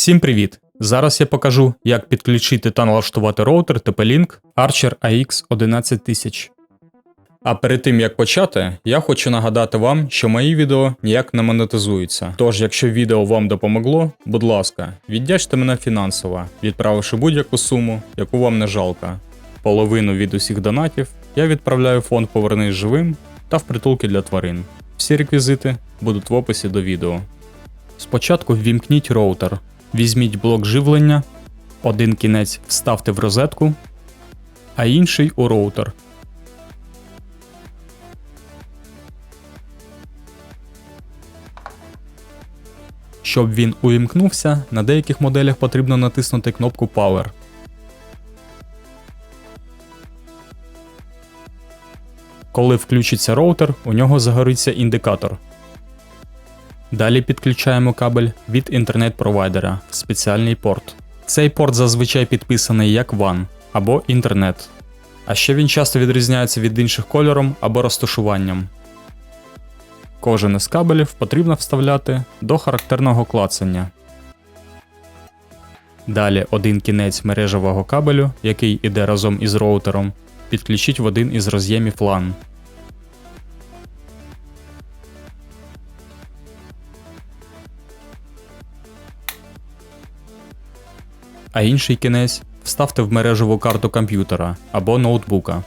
Всім привіт! Зараз я покажу, як підключити та налаштувати роутер TP-Link Archer AX 11000. А перед тим як почати, я хочу нагадати вам, що мої відео ніяк не монетизуються. Тож, якщо відео вам допомогло, будь ласка, віддячте мене фінансово, відправивши будь-яку суму, яку вам не жалко. Половину від усіх донатів я відправляю фонд Повернись живим та в притулки для тварин. Всі реквізити будуть в описі до відео. Спочатку ввімкніть роутер, візьміть блок живлення, один кінець вставте в розетку, а інший у роутер. Щоб він увімкнувся, на деяких моделях потрібно натиснути кнопку Power. Коли включиться роутер, у нього загориться індикатор. Далі підключаємо кабель від інтернет-провайдера в спеціальний порт. Цей порт зазвичай підписаний як WAN або інтернет. А ще він часто відрізняється від інших кольором або розташуванням. Кожен із кабелів потрібно вставляти до характерного клацання. Далі один кінець мережевого кабелю, який іде разом із роутером, підключіть в один із роз'ємів LAN. А інший кінець вставте в мережеву карту комп'ютера або ноутбука.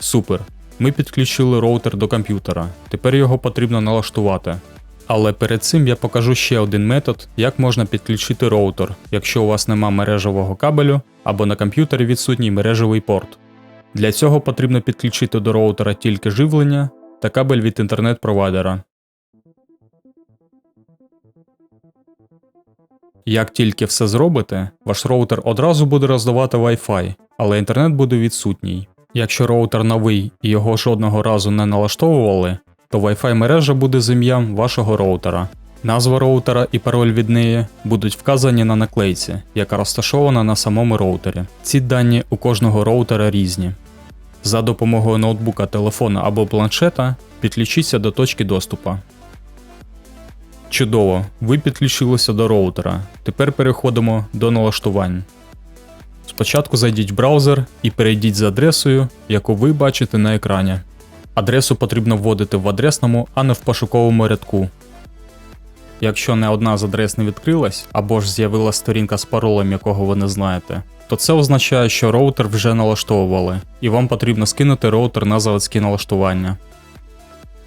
Супер. Ми підключили роутер до комп'ютера. Тепер його потрібно налаштувати. Але перед цим я покажу ще один метод, як можна підключити роутер, якщо у вас нема мережевого кабелю або на комп'ютері відсутній мережевий порт. Для цього потрібно підключити до роутера тільки живлення та кабель від інтернет-провайдера. Як тільки все зробите, ваш роутер одразу буде роздавати Wi-Fi, але інтернет буде відсутній. Якщо роутер новий і його жодного разу не налаштовували, то Wi-Fi мережа буде з ім'ям вашого роутера. Назва роутера і пароль від неї будуть вказані на наклейці, яка розташована на самому роутері. Ці дані у кожного роутера різні. За допомогою ноутбука, телефона або планшета підключіться до точки доступу. Чудово, ви підключилися до роутера. Тепер переходимо до налаштувань. Спочатку зайдіть в браузер і перейдіть з адресою, яку ви бачите на екрані. Адресу потрібно вводити в адресному, а не в пошуковому рядку. Якщо не одна з адрес не відкрилась, або ж з'явилася сторінка з паролем, якого ви не знаєте, то це означає, що роутер вже налаштовували, і вам потрібно скинути роутер на заводські налаштування.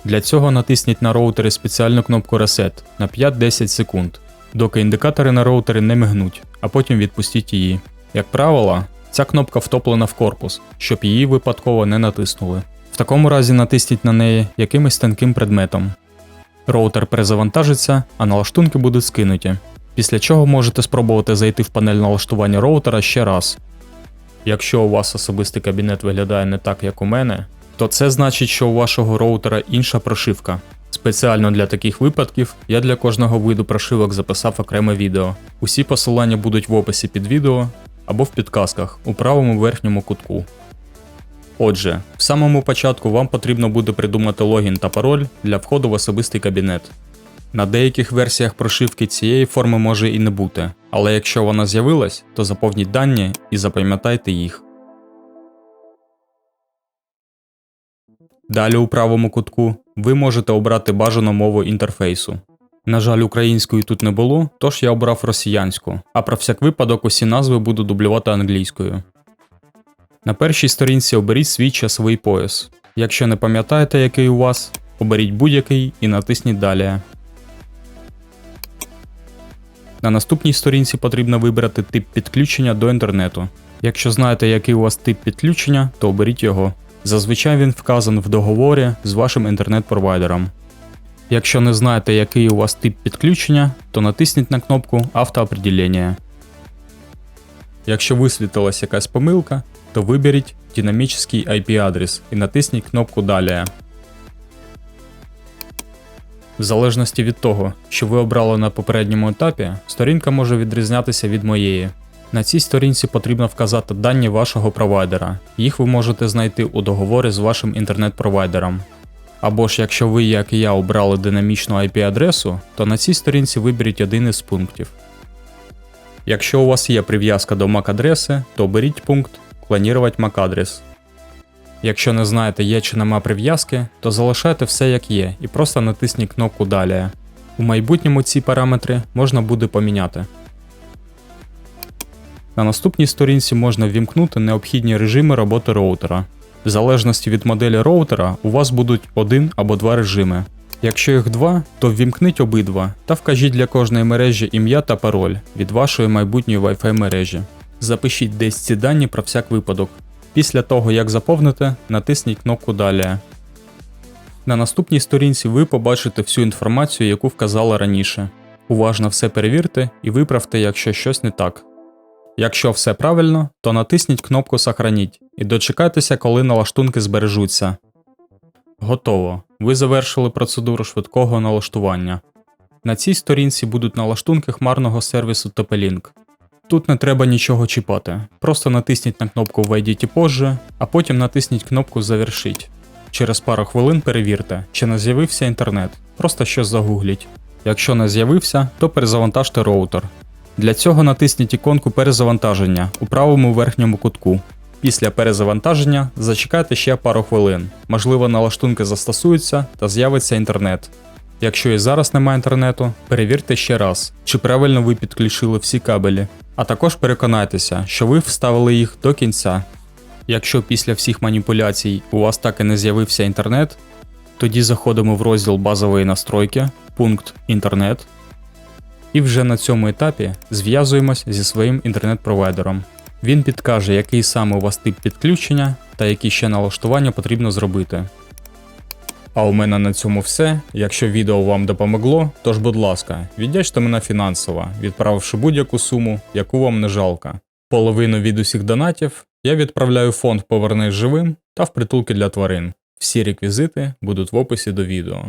Для цього натисніть на роутері спеціальну кнопку Reset на 5-10 секунд, доки індикатори на роутері не мигнуть, а потім відпустіть її. Як правило, ця кнопка втоплена в корпус, щоб її випадково не натиснули. В такому разі натисніть на неї якимось тонким предметом. Роутер перезавантажиться, а налаштунки будуть скинуті. Після чого можете спробувати зайти в панель налаштування роутера ще раз. Якщо у вас особистий кабінет виглядає не так, як у мене, то це значить, що у вашого роутера інша прошивка. Спеціально для таких випадків я для кожного виду прошивок записав окреме відео. Усі посилання будуть в описі під відео або в підказках у правому верхньому кутку. Отже, в самому початку вам потрібно буде придумати логін та пароль для входу в особистий кабінет. На деяких версіях прошивки цієї форми може і не бути, але якщо вона з'явилась, то заповніть дані і запам'ятайте їх. Далі у правому кутку ви можете обрати бажану мову інтерфейсу. На жаль, української тут не було, тож я обрав росіянську, а про всяк випадок усі назви буду дублювати англійською. На першій сторінці оберіть свій часовий пояс. Якщо не пам'ятаєте, який у вас, оберіть будь-який і натисніть Далі. На наступній сторінці потрібно вибрати тип підключення до інтернету. Якщо знаєте, який у вас тип підключення, то оберіть його. Зазвичай він вказан в договорі з вашим інтернет-провайдером. Якщо не знаєте, який у вас тип підключення, то натисніть на кнопку Автоопределення. Якщо висвітилась якась помилка, то виберіть динамічний IP-адрес і натисніть кнопку Далі. В залежності від того, що ви обрали на попередньому етапі, сторінка може відрізнятися від моєї. На цій сторінці потрібно вказати дані вашого провайдера. Їх ви можете знайти у договорі з вашим інтернет-провайдером. Або ж якщо ви, як і я, обрали динамічну IP-адресу, то на цій сторінці виберіть один із пунктів. Якщо у вас є прив'язка до MAC-адреси, то оберіть пункт Клонувати MAC-адрес. Якщо не знаєте, є чи нема прив'язки, то залишайте все як є і просто натисніть кнопку Далі. У майбутньому ці параметри можна буде поміняти. На наступній сторінці можна ввімкнути необхідні режими роботи роутера. В залежності від моделі роутера у вас будуть один або два режими. Якщо їх два, то ввімкніть обидва та вкажіть для кожної мережі ім'я та пароль від вашої майбутньої Wi-Fi мережі. Запишіть десь ці дані про всяк випадок. Після того, як заповните, натисніть кнопку Далі. На наступній сторінці ви побачите всю інформацію, яку вказала раніше. Уважно все перевірте і виправте, якщо щось не так. Якщо все правильно, то натисніть кнопку Сохраніть і дочекайтеся, коли налаштунки збережуться. Готово. Ви завершили процедуру швидкого налаштування. На цій сторінці будуть налаштунки хмарного сервісу TP-Link. Тут не треба нічого чіпати. Просто натисніть на кнопку Введіть позже, а потім натисніть кнопку Завершить. Через пару хвилин перевірте, чи не з'явився інтернет. Просто щось загугліть. Якщо не з'явився, то перезавантажте роутер. Для цього натисніть іконку перезавантаження у правому верхньому кутку. Після перезавантаження зачекайте ще пару хвилин. Можливо, налаштунки застосуються та з'явиться інтернет. Якщо і зараз немає інтернету, перевірте ще раз, чи правильно ви підключили всі кабелі. А також переконайтеся, що ви вставили їх до кінця. Якщо після всіх маніпуляцій у вас так і не з'явився інтернет, тоді заходимо в розділ базової настройки, пункт Інтернет. І вже на цьому етапі зв'язуємось зі своїм інтернет-провайдером. Він підкаже, який саме у вас тип підключення та які ще налаштування потрібно зробити. А у мене на цьому все. Якщо відео вам допомогло, тож будь ласка, віддячте мене фінансово, відправивши будь-яку суму, яку вам не жалко. Половину від усіх донатів я відправляю в фонд Повернись живим та в притулки для тварин. Всі реквізити будуть в описі до відео.